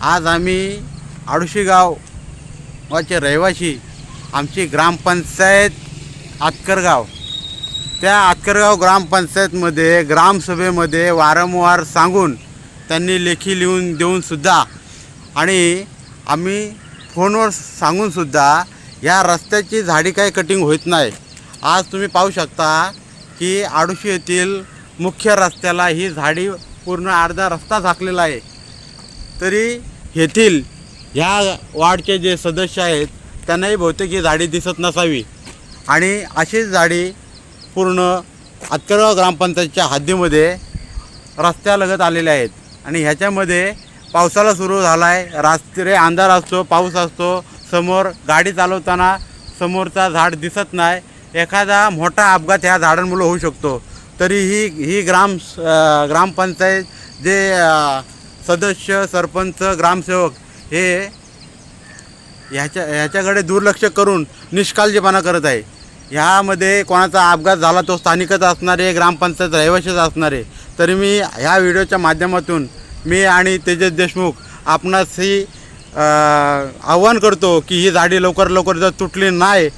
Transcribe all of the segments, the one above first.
आज आम्ही आडुशी गाव वाचे रहिवासी आमची ग्रामपंचायत आतकरगाव त्या आतकरगाव ग्रामपंचायतमध्ये ग्रामसभेमध्ये वारंवार सांगून त्यांनी लेखी लिहून देऊनसुद्धा आणि आम्ही फोनवर सांगूनसुद्धा या रस्त्याची झाडी काही कटिंग होत नाही. आज तुम्ही पाहू शकता की आडुशी येथील मुख्य रस्त्याला ही झाडी पूर्ण अर्धा रस्ता झाकलेला आहे. तरी येथील ह्या वार्डचे जे सदस्य आहेत त्यांनाही बहुतेक ही झाडी दिसत नसावी. आणि अशीच झाडी पूर्ण आतकरगाव ग्रामपंचायतच्या हद्दीमध्ये रस्त्यालगत आलेले आहेत. आणि ह्याच्यामध्ये पावसाळा सुरू झाला आहे रात्री अंधार असतो पाऊस असतो. समोर गाडी चालवताना समोरचा झाड दिसत नाही. एखादा मोठा अपघात ह्या झाडांमुळे होऊ शकतो. तरी ही ही ग्राम ग्रामपंचायत जे सदस्य सरपंच ग्रामसेवक हे ह्याच्या ह्याच्याकडे दुर्लक्ष करून निष्काळजीपणा करत आहे. ह्यामध्ये कोणाचा अपघात झाला तो स्थानिकच असणारे ग्रामपंचायत रहिवाशीच असणारे. तरी मी ह्या व्हिडिओच्या माध्यमातून मी आणि तेजस देशमुख आपणास ही आव्हान करतो की ही झाडी लवकर लवकर जर तुटली नाही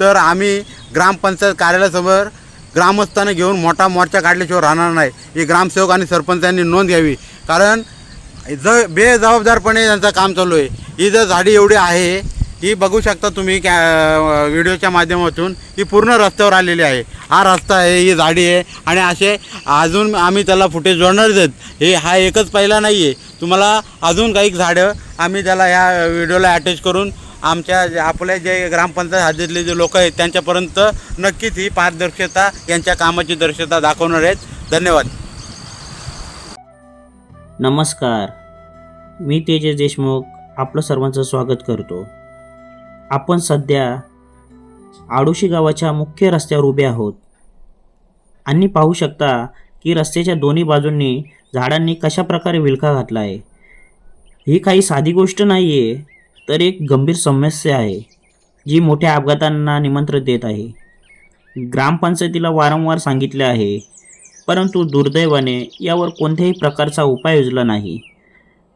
तर आम्ही ग्रामपंचायत कार्यालयासमोर ग्रामस्थांना घेऊन मोठा मोर्चा काढल्याशिवाय राहणार नाही. ही ग्रामसेवक आणि सरपंचांनी नोंद घ्यावी. कारण ज बेजबाबदारपणे त्यांचं काम चालू आहे. ही जर झाडी एवढी आहे ही बघू शकता तुम्ही कॅ व्हिडिओच्या माध्यमातून ही पूर्ण रस्त्यावर आलेली आहे. हा रस्ता आहे ही झाडी आहे आणि असे अजून आम्ही त्याला फुटेज जोडणारच आहेत. हे हा एकच पहिला नाही आहे तुम्हाला अजून काही झाडं आम्ही त्याला ह्या व्हिडिओला अटॅच करून आमच्या आपल्या आपले जे ग्रामपंचायत हद्दीतले जे लोक आहेत त्यांच्यापर्यंत नक्कीच ही पारदर्शकता यांच्या कामाची दर्शकता दाखवणार आहेत. धन्यवाद. नमस्कार. मी तेजस देशमुख आपलं सर्वांचं स्वागत करतो. आपण सध्या आडोशी गावाच्या मुख्य रस्त्यावर उभे आहोत. आणि पाहू शकता की रस्त्याच्या दोन्ही बाजूंनी झाडांनी कशा प्रकारे विळखा घातला आहे ही काही साधी गोष्ट नाही आहे तर एक गंभीर समस्या आहे जी मोठ्या अपघातांना निमंत्रण देत आहे. ग्रामपंचायतीला वारंवार सांगितले आहे परंतु दुर्दैवाने यावर कोणत्याही प्रकारचा उपाय योजला नाही.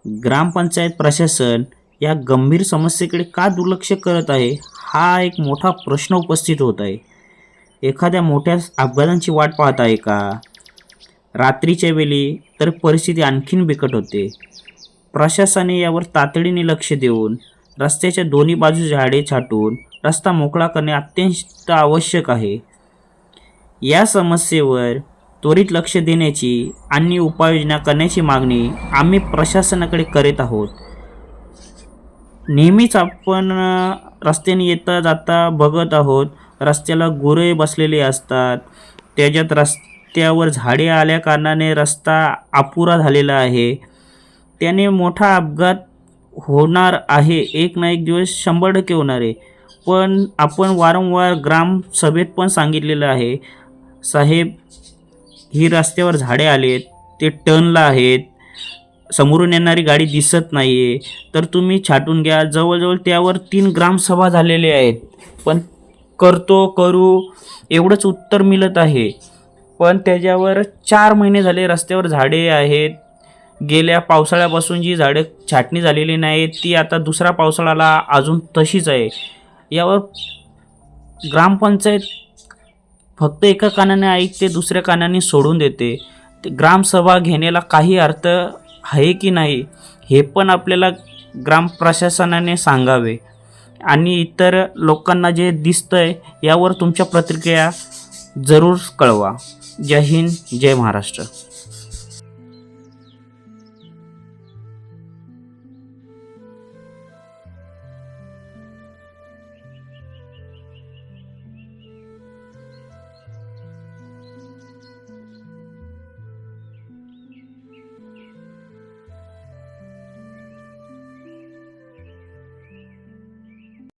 ग्रामपंचायत प्रशासन या गंभीर समस्येकडे का दुर्लक्ष करत आहे हा एक मोठा प्रश्न उपस्थित होत आहे. एखाद्या मोठ्या अपघातांची वाट पाहत आहे का? रात्रीच्या वेळी तर परिस्थिती आणखीन बिकट होते. प्रशासनाने यावर तातडीने लक्ष देऊन रस्त्याच्या दोन्ही बाजू झाडे छाटून रस्ता मोकळा करणे अत्यंत आवश्यक आहे. या समस्येवर त्वरित लक्ष देण्याची आणि उपाययोजना करण्याची मागणी आम्ही प्रशासनाकडे करीत आहोत. नेहमीच आपण रस्त्याने येता जाता बघत आहोत. रस्त्याला गुरे बसलेले असतात. त्याच्यात रस्त्यावर झाडे आल्या कारणाने रस्ता अपुरा झालेला आहे. त्याने मोठा अपघात होणार आहे. एक ना एक दिवस शंभर टक्के होणार आहे. पण आपण वारंवार ग्रामसभेत पण सांगितलेलं आहे. साहेब ही रस्त्यावर झाडे आलेत ते टर्नला आहेत समोरून येणारी गाडी दिसत नाही आहे तर तुम्ही छाटून घ्या. जवळजवळ त्यावर तीन ग्रामसभा झालेले आहेत. पण करतो करू एवढंच उत्तर मिळत आहे. पण त्याच्यावर चार महिने झाले रस्त्यावर झाडे आहेत. गेल्या पावसाळ्यापासून जी झाडं छाटणी झालेली नाही ती आता दुसरा पावसाळ्याला अजून तशीच आहे. यावर ग्रामपंचायत फक्त एका कानाने ऐकते दुसऱ्या कानाने सोडून देते. ते ग्रामसभा घेण्याला काही अर्थ आहे की नाही हे पण आपल्याला ग्राम प्रशासनाने सांगावे. आणि इतर लोकांना जे दिसतं आहे यावर तुमच्या प्रतिक्रिया जरूर कळवा. जय हिंद जय महाराष्ट्र.